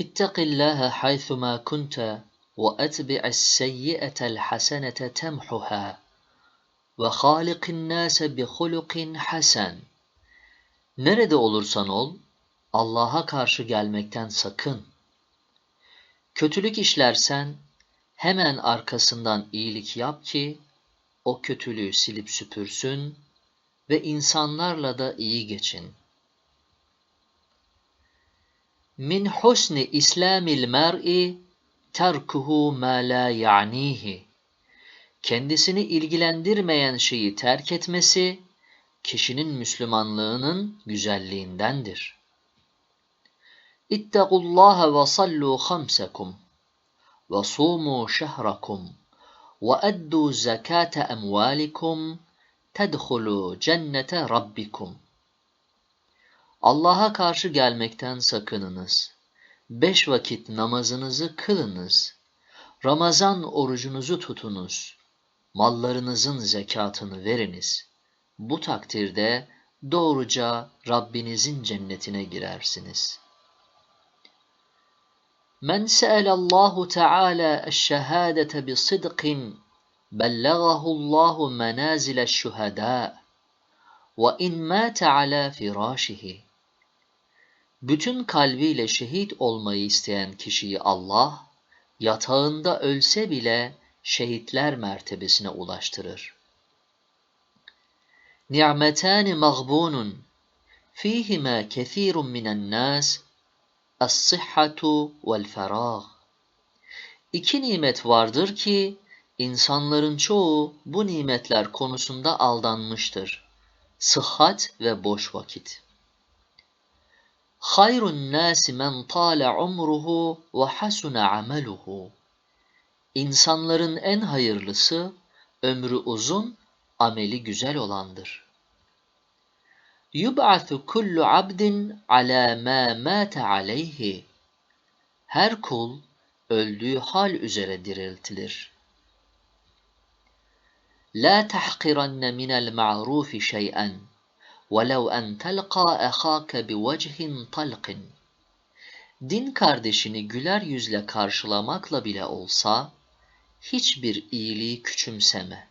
اتق الله حيثما كنت وأتبع السيئة الحسنة تمحها وخالق الناس بخلق حسن Nerede olursan ol, Allah'a karşı gelmekten sakın. Kötülük işlersen, hemen arkasından iyilik yap ki, o kötülüğü silip süpürsün ve insanlarla da iyi geçin. Min husni islamil mer'i terkuhu ma la ya'nihi. Kendisini ilgilendirmeyen şeyi terk etmesi, kişinin Müslümanlığının güzelliğindendir. İttakullaha ve sallu khamsakum ve sumu şehrakum ve eddu zekate emvalikum tedhulu cennete rabbikum. Allah'a karşı gelmekten sakınınız. Beş vakit namazınızı kılınız. Ramazan orucunuzu tutunuz. Mallarınızın zekatını veriniz. Bu takdirde doğruca Rabbinizin cennetine girersiniz. Men se'elallahu Teala eş-şehadete bi sıdqin bellagahu Allahu menazile şuhada ve in mâte ala firâşihi. Bütün kalbiyle şehit olmayı isteyen kişiyi Allah, yatağında ölse bile şehitler mertebesine ulaştırır. Ni'metani mağbunun fihima kesirun minen nas es-sıhhatu vel ferah. İki nimet vardır ki insanların çoğu bu nimetler konusunda aldanmıştır. Sıhhat ve boş vakit. Hayrun nasi men tale umruhu ve ameluhu. İnsanların en hayırlısı ömrü uzun, ameli güzel olandır. Yub'athu kullu abdin ala ma mata aleyhi. Her kul öldüğü hal üzere diriltilir. La tahqiranne minel ma'rufi şey'en وَلَوْ أَنْ تَلْقَى أَخَاكَ بِوَجْهٍ طَلْقٍ Din kardeşini güler yüzle karşılamakla bile olsa, hiçbir iyiliği küçümseme.